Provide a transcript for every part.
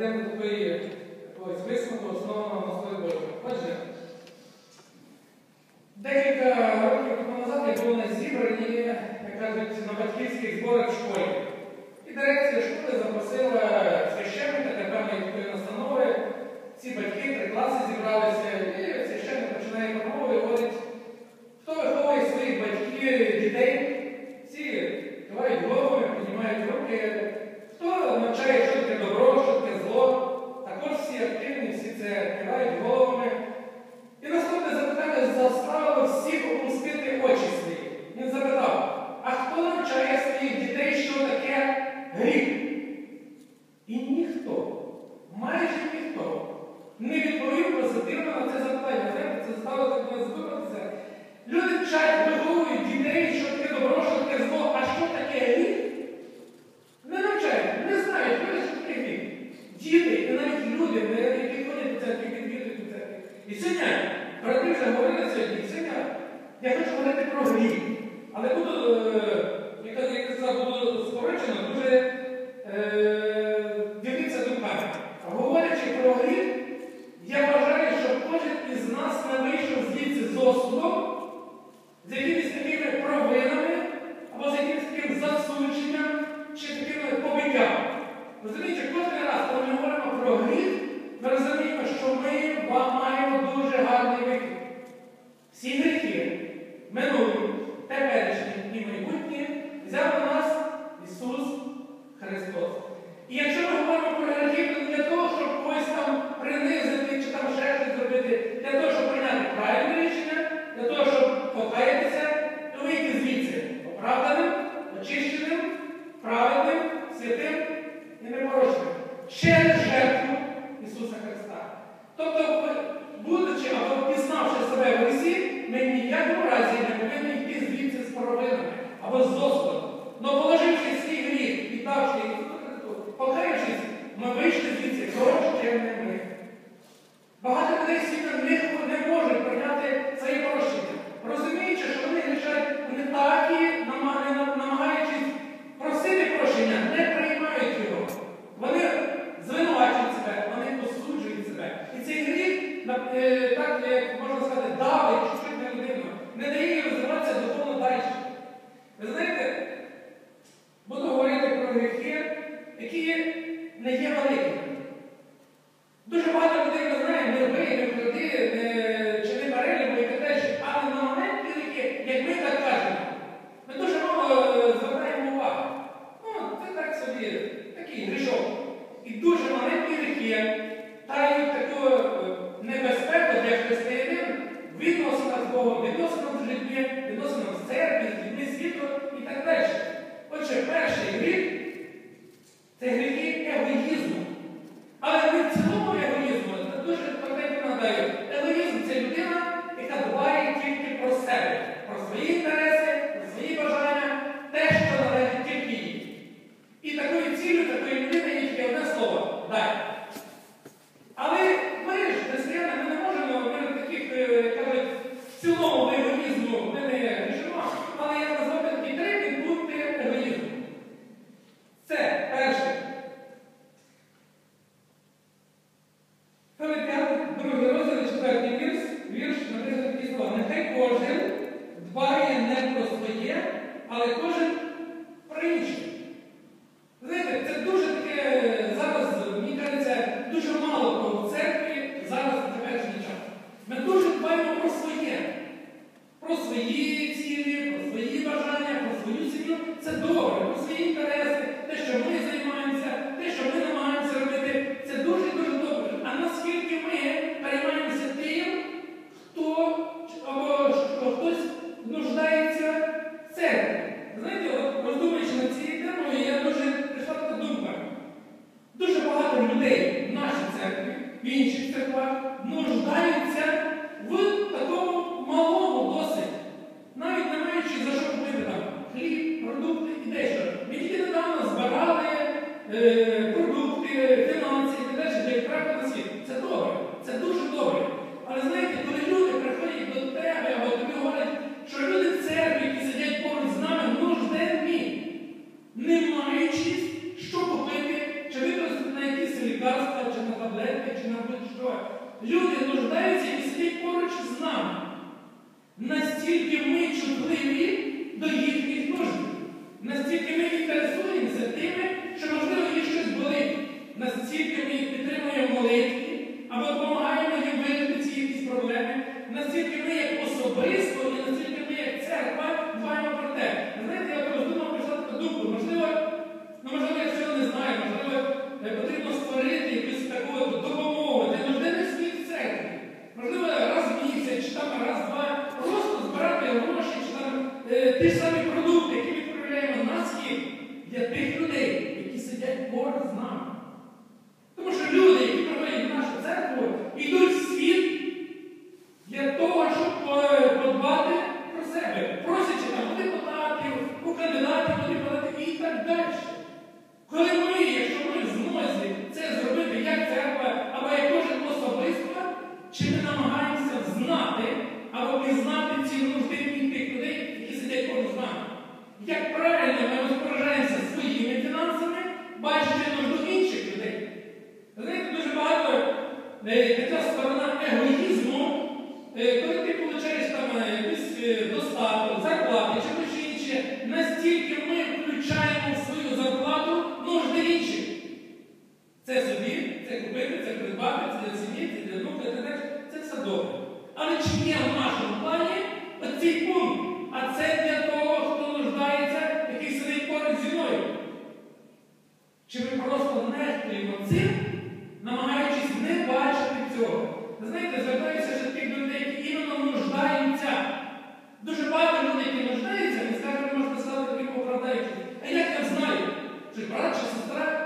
прийдемо до тої ось висновку основного можливо. Отже, декілька років тому назад я був на зібрані, як кажуть, на батьківських зборах в школі. І дирекція школи запросила священника така певної настанови. Всі батьки, три класи зібралися, і священник починає промову і говорить. Але кожен бабиці, для сім'ї, для внука і так. Це все добре. Але чи є в нашому плані оцей пункт? А це для того, хто нуждається, який сидить поруч зі мною. Чи ми просто нехтуємо цим, намагаючись не бачити цього? Ви знаєте, звертаюся ще тих людей, які іменно нуждаються. Дуже багато людей, які нуждаються, і скажуть, можна сказати таким оправдаючим. А як я знаю, чи брат, чи сестра?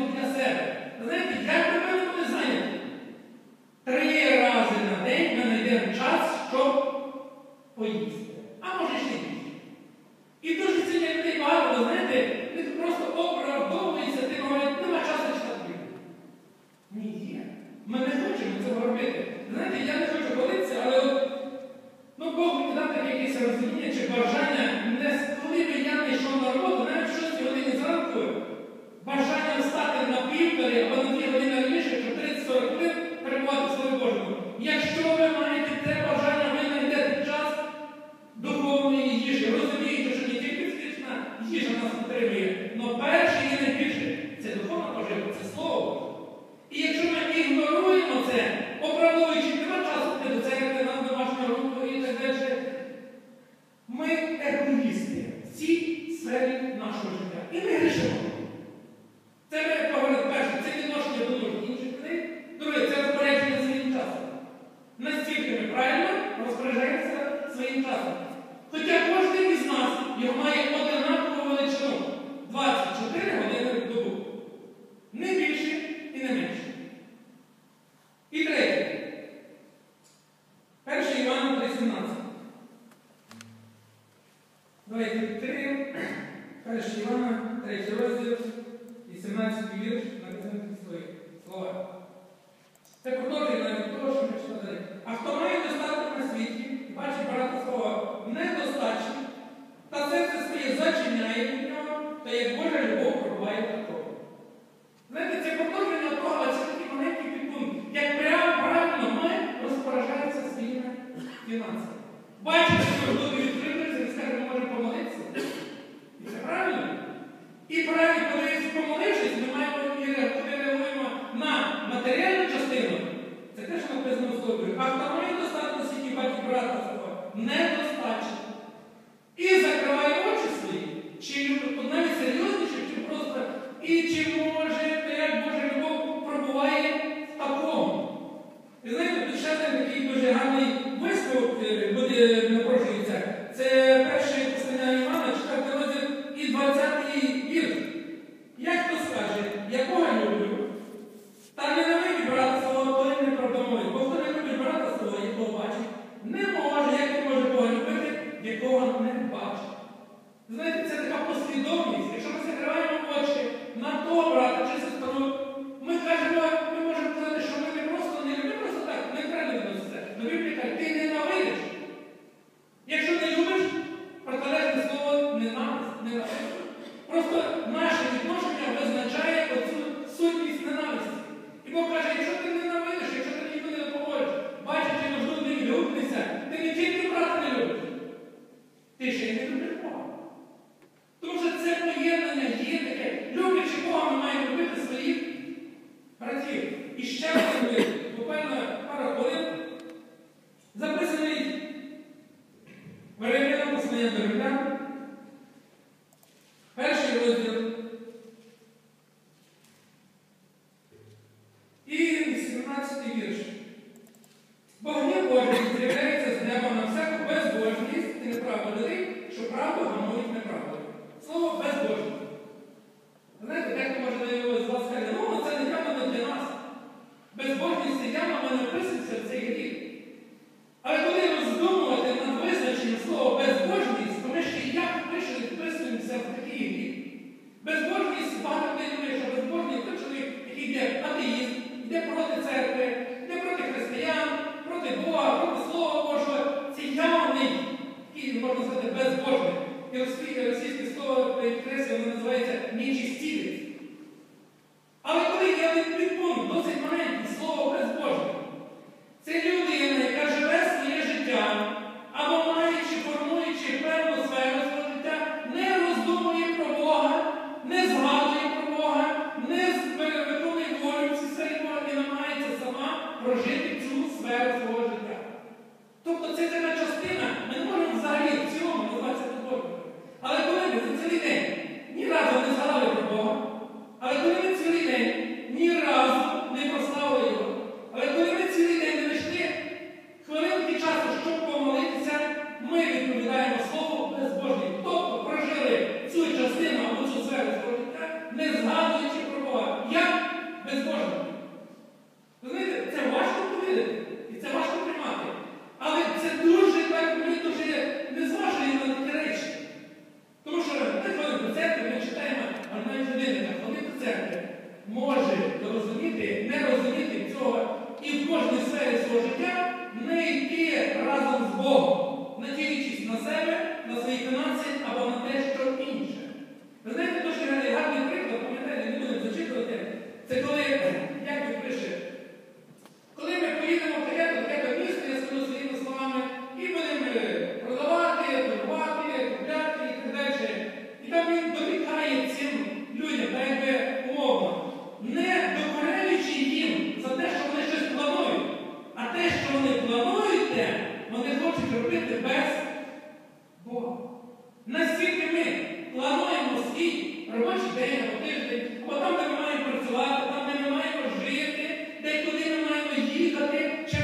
não tinha cérebro. Mas é ele їжа нас отримує. Но перше і найбільше це духовна пожива, це слово. всю сферу свого життя. Тобто це не розуміти, не розуміти цього. І в кожній сфері свого життя не йти разом з Богом, надіючись на себе, на свої фінанси або Наскільки ми плануємо свій робочий день або тиждень, або там, де ми маємо працювати, там, де ми маємо жити, де куди ми маємо їхати, чим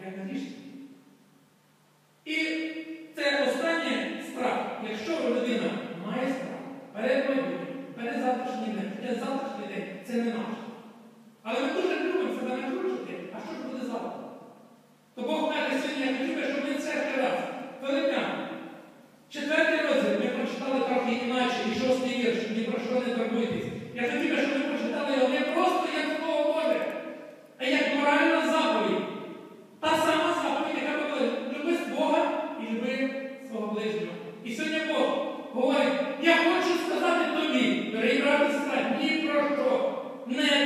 Diagnosis Nee.